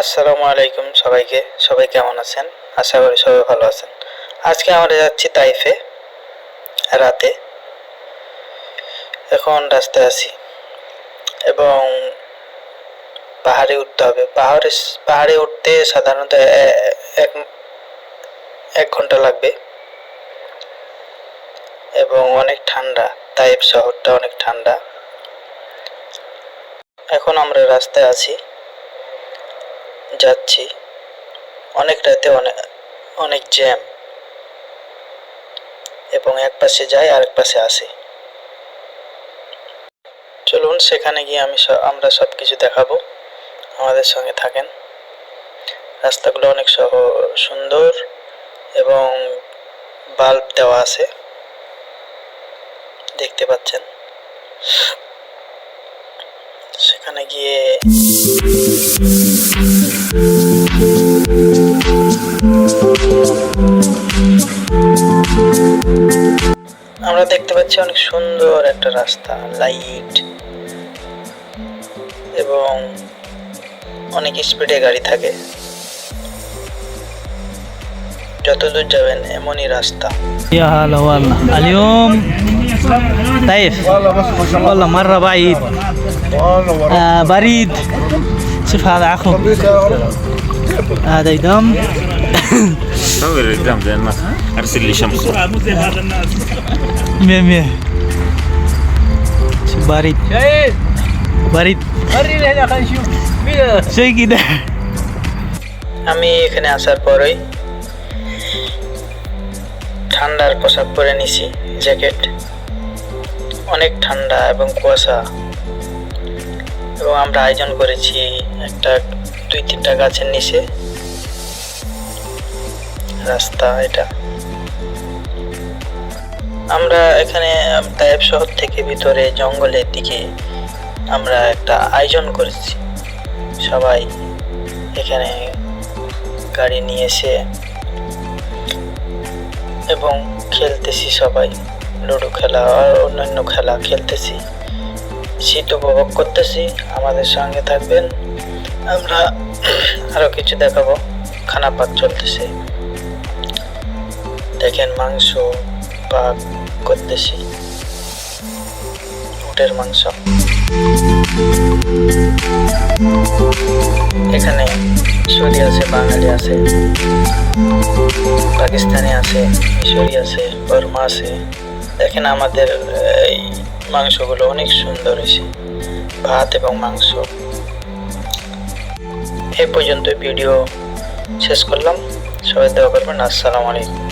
আসসালামু আলাইকুম সবাইকে। সবাই কেমন আছেন? আশা করি সবাই ভালো আছেন। আজকে আমরা যাচ্ছি তাইফে রাতে। এখন রাস্তায় আছি। এবং পাহাড়ে উঠতে হবে। পাহাড়ে পাহাড়ে উঠতে সাধারণত এক এক ঘণ্টা লাগবে। এবং অনেক ঠান্ডা। তাইফ শহরটা অনেক ঠান্ডা। এখন আমরা রাস্তায় আছি। যাচ্ছি। অনেক রাতে অনেক অনেক জ্যাম। এবং এক পাশে যাই, আরেক পাশে আসি। চলুন, সেখানে গিয়ে আমি আমরা সব কিছু দেখাবো। আমাদের সঙ্গে থাকেন। রাস্তাগুলো অনেক সহ, সুন্দর এবং বাল্ব দেওয়া আছে। দেখতে পাচ্ছেন। সেখানে গিয়ে আমরা দেখতে পাচ্ছি অনেক সুন্দর একটা রাস্তা লাইট এবং অনেক স্পিডে গাড়ি থাকে যত দূর যাবেন এমনই রাস্তা يا هلا والله اليوم طيف والله مرة بعيد آه بريد شوف هذا عخو هذا يدم صور القدام زي الناس ارسل لي شمس مية مية شوف بريد بريد ورينا هنا خلينا نشوف مين شيء كده আমি এখানে আসার পরেই ঠান্ডার পোশাক পরে নিছি জ্যাকেট অনেক ঠান্ডা এবং কুয়াশা এবং আমরা আয়োজন করেছি একটা দুই তিনটা গাছের নিচে রাস্তা এটা। আমরা এখানে তায়েব শহর থেকে ভিতরে জঙ্গলের দিকে আমরা একটা আয়োজন করেছি। সবাই এখানে গাড়ি নিয়ে এসে এবং খেলতেছি সবাই। লুডো খেলা আর অন্যান্য খেলা খেলতেছি। শীত উপভোগ করতেছি, আমাদের সঙ্গে থাকবেন। আমরা আরও কিছু দেখাবো। খানা পাক চলতেছে। দেখেন মাংস পাক করতেছি উটের মাংস। এখানে সৌদি আছে, বাঙালি আছে, পাকিস্তানি আছে, মিশরি আছে, বর্মা আছে। দেখেন আমাদের, এই মাংসগুলো অনেক সুন্দর হয়েছে, ভাত এবং মাংস। এই পর্যন্ত ভিডিও শেষ করলাম। সবাই দেওয়া করবেন। আসসালামু আলাইকুম।